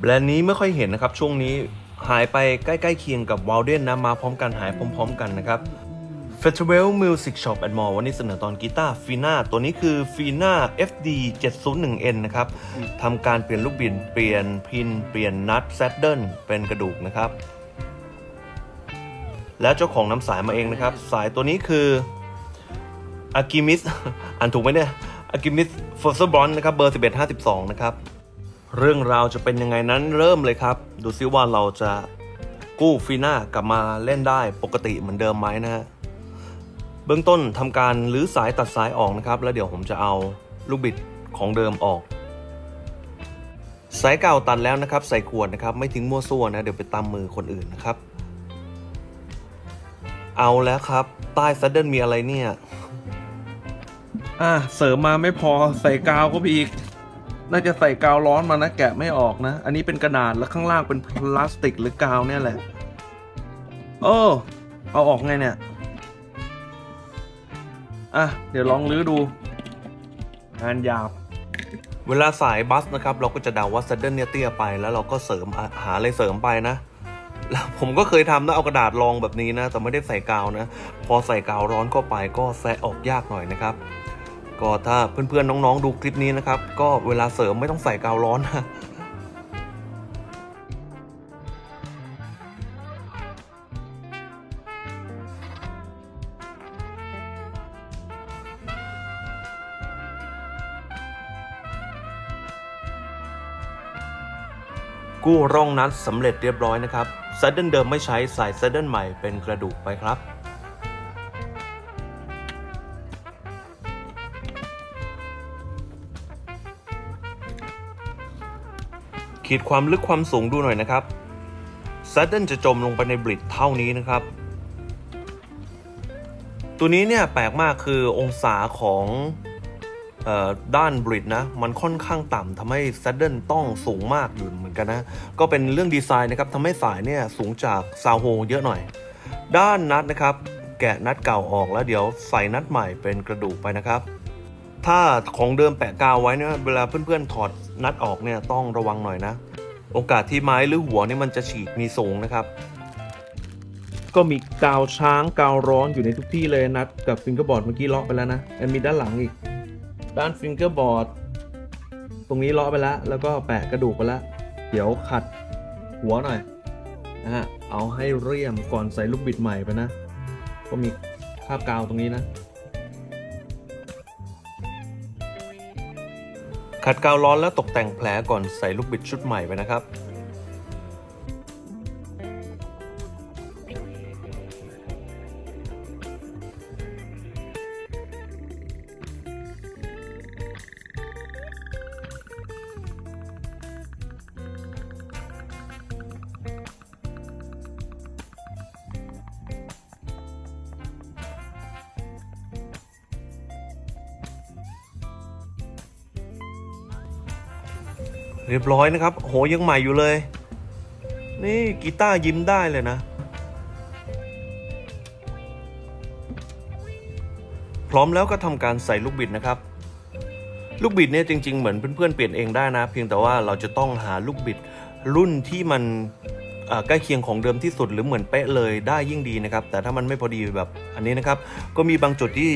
แบรนด์นี้ไม่ค่อยเห็นนะครับ ช่วงนี้หายไปใกล้ๆเคียงกับว a ลเดนนะ มาพร้อมกันหายพร้อม ๆ กันนะครับ Festival Music Shop and Mall วันนี้เสนอตอนกีตาร์ฟีน่าตัวนี้คือฟีน่า FD 701N นะครับทำการเปลี่ยนลูกบิดเปลี่ยนพิน เปลี่ยนนัทแซดเดิลเป็นกระดูกนะครับ แล้วเจ้าของนำสายมาเองนะครับ สายตัวนี้คืออากิมิสอ่านถูกไหมเนี่ยอากิมิสฟอร์ซบอนนะครับ เบอร์ 1152 นะครับ เรื่องราวจะเป็นยังไงนั้นเริ่มเลยครับ ดูซิว่าเราจะกู้ฟีน่ากลับมาเล่นได้ปกติเหมือนเดิมไหมนะฮะเบื้องต้นทำการรื้อสายตัดสายออกนะครับ แล้วเดี๋ยวผมจะเอาลูกบิดของเดิมออก สายเก่าตัดแล้วนะครับ ใส่ขวดนะครับ ไม่ทิ้งมั่วซั่วนะเดี๋ยวไปตามมือคนอื่นนะครับ เอาแล้วครับ ใต้ซัดเดิลมีอะไรเนี่ย อะเสริมมาไม่พอใส่กาวก็ไปอีก น่าจะใส่กาวร้อนมานะแกะไม่ออกนะ อันนี้เป็นกระดาษแล้วข้างล่างเป็นพลาสติกหรือกาวเนี่ยแหละ โอ้เอาออกไงเนี่ย อะ เดี๋ยวลองลื้อดู งานหยาบ เวลาสายบัสนะครับ เราก็จะเดาว่าเซดเดิลเนี่ยเตี้ยไปแล้วเราก็เสริมหาอะไรเสริมไปนะแล้วผมก็เคยทำนะเอากระดาษรองแบบนี้นะ แต่ไม่ได้ใส่กาวนะ พอใส่กาวร้อนเข้าไปก็แซะออกยากหน่อยนะครับ ก็ถ้าเพื่อนๆน้องๆดูคลิปนี้นะครับ ก็เวลาเสริมไม่ต้องใส่กาวร้อนนะกู้ร่องนัดสำเร็จเรียบร้อยนะครับซัดเดิลเดิมไม่ใช้ใส่ซัดเดิลใหม่เป็นกระดูกไปครับ ขีดความลึกความสูงดูหน่อยนะครับซัดเดิลจะจมลงไปในบริดเท่านี้นะครับ ตัวนี้เนี่ยแปลกมากคือองศาของด้านบริดนะ มันค่อนข้างต่ำทำให้ซัดเดิลต้องสูงมากอยู่เหมือนกันนะ ก็เป็นเรื่องดีไซน์นะครับทำให้สายเนี่ยสูงจากซาวโฮเยอะหน่อย ด้านนัดนะครับ แกะนัดเก่าออกแล้วเดี๋ยวใส่นัดใหม่เป็นกระดูกไปนะครับ ถ้าของเดิมแปะกาวไว้เนี่ยเวลาเพื่อนๆถอดนัดออกเนี่ยต้องระวังหน่อยนะ โอกาสที่ไม้หรือหัวนี่มันจะฉีกมีสูงนะครับ ก็มีกาวช้างกาวร้อนอยู่ในทุกที่เลยนัดกับฟิงเกอร์บอร์ดเมื่อกี้เลาะไปแล้วนะมีด้านหลังอีก ด้านฟิงเกอร์บอร์ดตรงนี้เลาะไปแล้ว แล้วก็แปะกระดูกไปแล้ว เดี๋ยวขัดหัวหน่อยนะฮะเอาให้เรียมก่อนใส่ลูกบิดใหม่ไปนะ ก็มีคาบกาวตรงนี้นะ ขัดกาวร้อนแล้วตกแต่งแผลก่อนใส่ลูกบิดชุดใหม่ไปนะครับ เรียบร้อยนะครับ โหยังใหม่อยู่เลย นี่กีตาร์ยิ้มได้เลยนะ พร้อมแล้วก็ทำการใส่ลูกบิดนะครับ ลูกบิดเนี่ยจริง ๆ เหมือนเพื่อนๆเปลี่ยนเองได้นะ เพียงแต่ว่าเราจะต้องหาลูกบิดรุ่นที่มันใกล้เคียงของเดิมที่สุดหรือเหมือนเป๊ะเลยได้ยิ่งดีนะครับ แต่ถ้ามันไม่พอดีแบบอันนี้นะครับ ก็มีบางจุดที่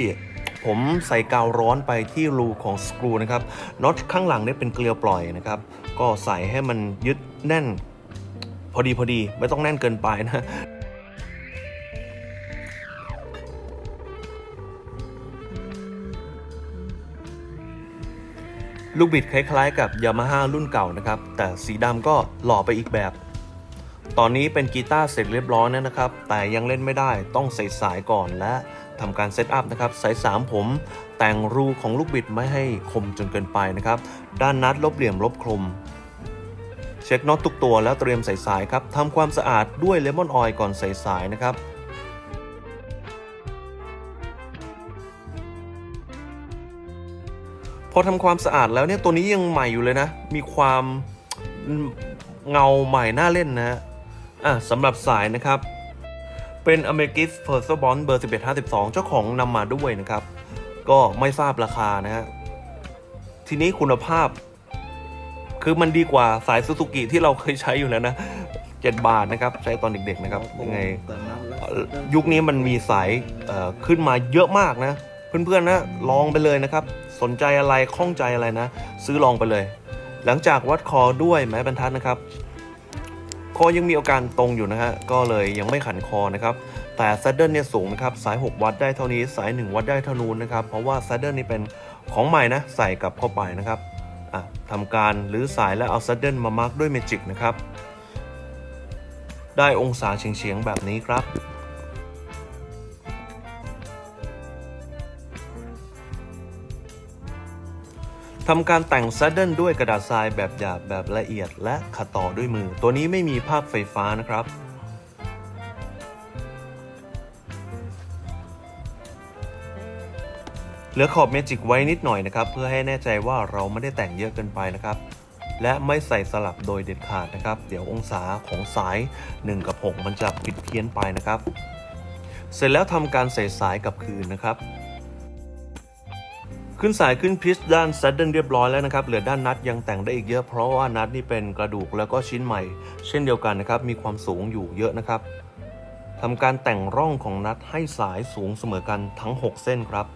ผมใส่กาวร้อนไปที่รูของสกรูนะครับน็อตข้างหลังเนี่ยเป็นเกลียวปล่อยนะครับ ก็ใส่ให้มันยึดแน่น พอดีพอดีไม่ต้องแน่นเกินไปนะลูกบิดคล้ายๆกับ Yamaha รุ่นเก่านะครับ แต่สีดำก็หล่อไปอีกแบบ ตอนนี้เป็นกีตาร์เสร็จเรียบร้อยแล้วนะครับ แต่ยังเล่นไม่ได้ต้องใส่สายก่อนและทำการเซตอัพนะครับ สาย 3 ผม แต่งรูของลูกบิดไม่ให้คมจนเกินไปนะครับ ด้านนัดลบเหลี่ยมลบคม เช็คน็อตทุกตัวแล้วเตรียมใส่สายครับทำความสะอาดด้วยเลมอนออยล์ก่อนใส่สายนะครับพอทำความสะอาดแล้วเนี่ยตัวนี้ยังใหม่อยู่เลยนะ มีความเงาใหม่น่าเล่นนะฮะอะสำหรับสายนะครับ เป็น a m e r i c i s f i r s t b o n เบอร์ 1152 เจ้าของนำมาด้วยนะครับ ก็ไม่ทราบราคานะฮะทีนี้คุณภาพ คือมันดีกว่าสายซูซูกิที่เราเคยใช้อยู่แล้วนะ7บาทนะครับ ใช้ตอนเด็กๆนะครับยังไงแต่นั้นแล้วเอ่อยุคนี้มันมีสายเอ่อขึ้นมาเยอะมากนะ เพื่อนๆนะลองไปเลยนะครับ สนใจอะไรข้องใจอะไรนะ ซื้อลองไปเลย หลังจากวัดคอด้วยไม้บรรทัดนะครับ คอยังมีอาการตรงอยู่นะฮะก็เลยยังไม่ขันคอนะครับแต่ซัดเดิลเนี่ยสูงนะครับสาย 6 วัตต์ได้เท่านี้สาย 1 วัตต์ได้เท่านู้นนะครับ เพราะว่าซัดเดิลนี่เป็นของใหม่นะ ใส่กลับเข้าไปนะครับอะ ทำการหรือสายแล้วเอาซัดเดิลมามาร์กด้วยเมจิกนะครับ ได้องศาเฉียงๆแบบนี้ครับ ทำการแต่งซัดเดิลด้วยกระดาษทรายแบบหยาบแบบละเอียดและขัดต่อด้วยมือ ตัวนี้ไม่มีภาคไฟฟ้านะครับ เหลือขอบเมจิกไว้นิดหน่อยนะครับเพื่อให้แน่ใจว่าเราไม่ได้แต่งเยอะเกินไปนะครับ และไม่ใส่สลับโดยเด็ดขาดนะครับ เดี๋ยวองศาของสาย 1 กับ 6 มันจะผิดเพี้ยนไปนะครับ เสร็จแล้วทำการใส่สายกับคืนนะครับ ขึ้นสายขึ้นพิชด้านซัดเดิลเรียบร้อยแล้วนะครับเหลือด้านนัดยังแต่งได้อีกเยอะ เพราะว่านัดนี่เป็นกระดูกแล้วก็ชิ้นใหม่ เช่นเดียวกันนะครับมีความสูงอยู่เยอะนะครับทำการแต่งร่องของนัดให้สายสูงเสมอกันทั้ง 6 เส้นครับ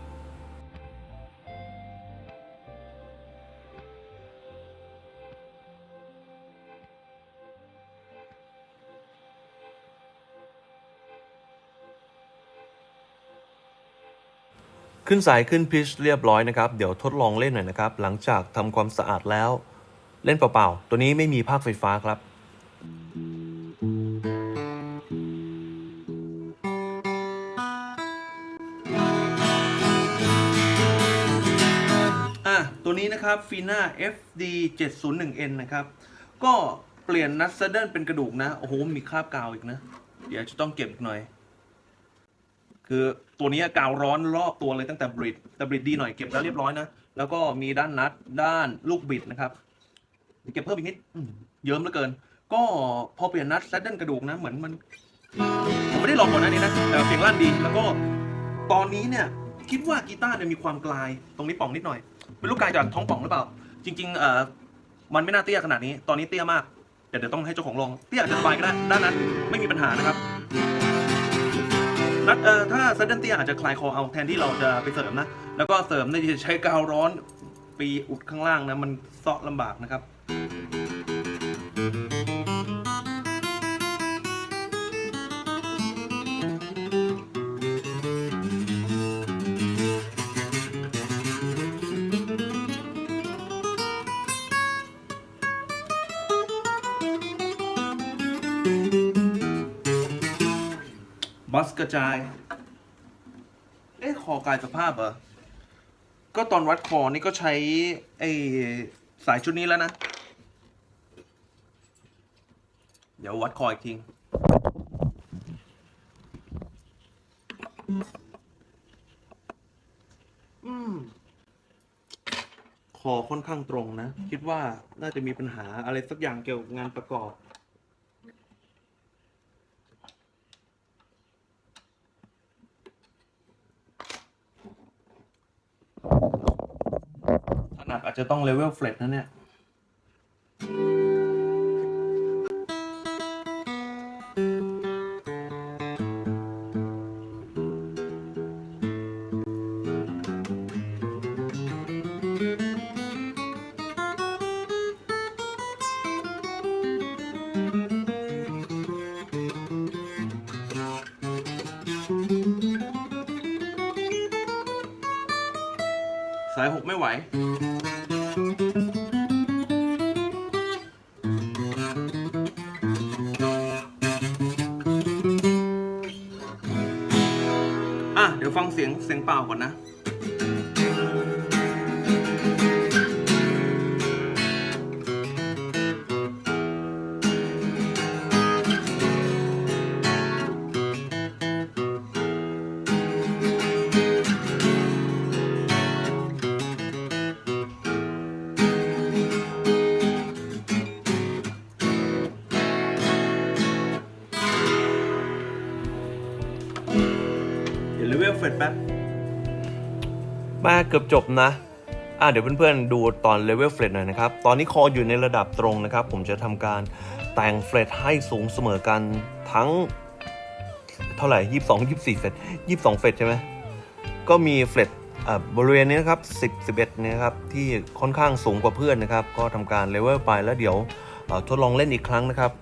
ขึ้นสายขึ้นพิชเรียบร้อยนะครับ เดี๋ยวทดลองเล่นหน่อยนะครับ หลังจากทำความสะอาดแล้ว เล่นเปล่าๆ ตัวนี้ไม่มีภาคไฟฟ้าครับอะตัวนี้นะครับฟีน่า FD 701N นะครับ ก็เปลี่ยนนัดซัดเดิลเป็นกระดูกนะ โอ้โห มีคราบกาวอีกนะ เดี๋ยวจะต้องเก็บอีกหน่อย คือตัวนี้กาวร้อนรอบตัวเลยตั้งแต่บริดแต่บริดดีหน่อยเก็บแล้วเรียบร้อยนะ แล้วก็มีด้านนัดด้านลูกบิดนะครับเดี๋ยวเก็บเพิ่มอีกนิดเยิ้มเหลือเกิน ก็พอเปลี่ยนนัดแซดเดิลกระดูกนะเหมือนมันผมไม่ได้ลองก่อนน้านี้นะแต่เสียงลั่นดีแล้วก็ตอนนี้เนี่ยคิดว่ากีตาร์เนี่ยมีความกลายตรงนี้ป่องนิดหน่อยเป็นลูกกลายจากท้องป่องหรือเปล่า จริงๆเอ่อมันไม่น่าเตี้ยขนาดนี้ ตอนนี้เตี้ยมากเดี๋ยวเดี๋ยวต้องให้เจ้าของลองเตี้ยอาจจะสบายก็ได้ด้านนั้นไม่มีปัญหานะครับ นัดเออถ้าซัดเดนเตียอาจจะคลายคอเอาแทนที่เราจะไปเสริมนะ แล้วก็เสริมเนี่ยจะใช้กาวร้อนปีอุดข้างล่างนะ มันเซาะลำบากนะครับ กระจาย เอ๊ะคอกายสภาพเหรอ ก็ตอนวัดคอนี่ก็ใช้ไอสายชุดนี้แล้วนะ เดี๋ยววัดคออีกทีคอค่อนข้างตรงนะ คิดว่าน่าจะมีปัญหาอะไรสักอย่างเกี่ยวกับงานประกอบ อาจจะต้องเลเวลเฟลตนะเนี่ย สายหกไม่ไหว สียงเสียงเปล่าก่อนนะเดี๋ยวเลเวลเฟดแป๊บ มาเกือบจบนะอะเดี๋ยวเพื่อนๆดูตอนเลเวลเฟลตหน่อยนะครับ ตอนนี้คออยู่ในระดับตรงนะครับ ผมจะทำการแต่งเฟลตให้สูงเสมอกันทั้ง เท่าไหร่ยี่สิบสองยี่สิบสี่เฟลตยี่สิบสองเฟลตใช่ไหมก็มีเฟลตอ่าบริเวณนี้นะครับสิบสิบเอ็ดนี่ยครับที่ค่อนข้างสูงกว่าเพื่อนนะครับ ก็ทำการเลเวลไปแล้วเดี๋ยวทดลองเล่นอีกครั้งนะครับ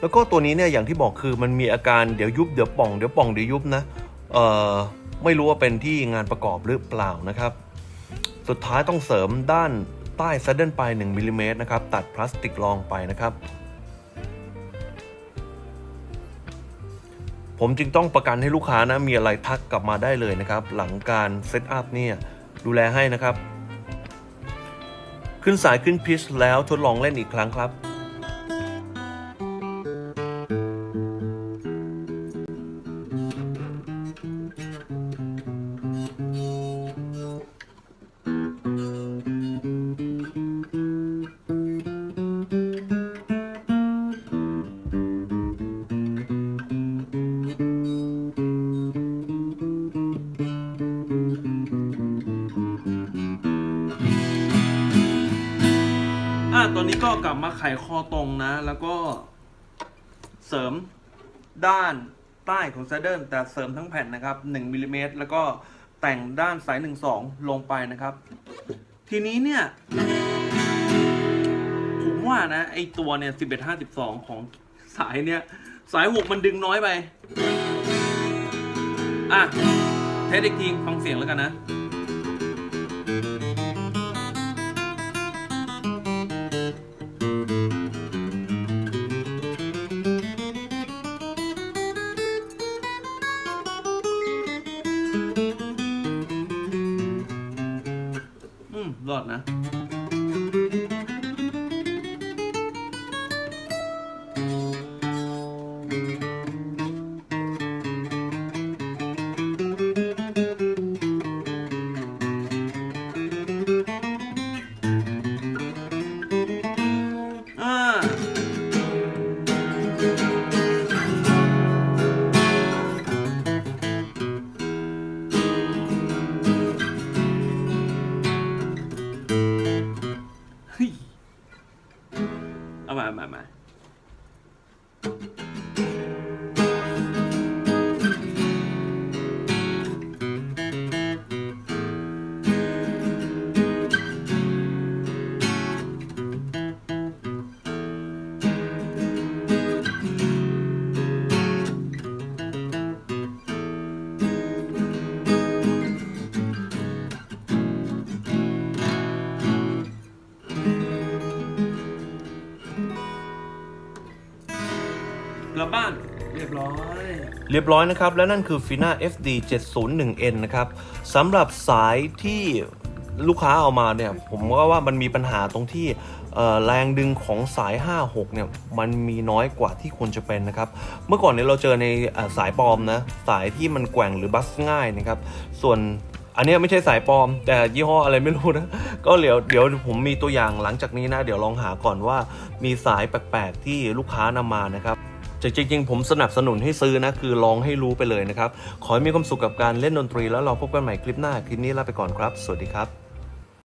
แล้วก็ตัวนี้เนี่ยอย่างที่บอกคือมันมีอาการเดี๋ยวยุบเดี๋ยวป่องเดี๋ยวป่องเดี๋ยวยุบนะเอ่อ ไม่รู้ว่าเป็นที่งานประกอบหรือเปล่านะครับ สุดท้ายต้องเสริมด้านใต้ซัดเดิลไป1มิลลิเมตรนะครับ ตัดพลาสติกรองไปนะครับ ผมจึงต้องประกันให้ลูกค้านะมีอะไรทักกลับมาได้เลยนะครับ หลังการเซตอัพเนี่ยดูแลให้นะครับ ขึ้นสายขึ้นพิชแล้วทดลองเล่นอีกครั้งครับ ตอนนี้ก็กลับมาไขคอตรงนะ แล้วก็เสริมด้านใต้ของ s ซเดิลแต่เสริมทั้งแผ่นนะครับ1มิลลิเมตรแล้วก็แต่งด้านสาย 1 2 ลงไปนะครับ ทีนี้เนี่ย ผมว่านะ ไอตัวเนี่ย 11 52 ของสายเนี่ย สาย 6 มันดึงน้อยไป อะ เทสอีกทีฟังเสียงแล้วกันนะ ลับบ้านเรียบร้อย เรียบร้อยนะครับ และนั่นคือ Fina FD 701N นะครับสำหรับสายที่ลูกค้าเอามาเนี่ย ผมก็ว่ามันมีปัญหาตรงที่แรงดึงของสาย 56 เนี่ย มันมีน้อยกว่าที่ควรจะเป็นนะครับ เมื่อก่อนเนี่ยเราเจอในอสายปลอมนะ สายที่มันแกว่งหรือบัสง่ายนะครับ ส่วนอันนี้ไม่ใช่สายปลอม แต่ยี่ห้ออะไรไม่รู้นะ ก็เดี๋ยวเดี๋ยวผมมีตัวอย่างหลังจากนี้นะ เดี๋ยวลองหาก่อนว่ามีสายแปลกๆที่ลูกค้านำมานะครับ แต่จริงๆ ผมสนับสนุนให้ซื้อนะ คือลองให้รู้ไปเลยนะครับ ขอให้มีความสุขกับการเล่นดนตรีแล้วเราพบกันใหม่คลิปหน้า คลิปนี้ลาไปก่อนครับ สวัสดีครับ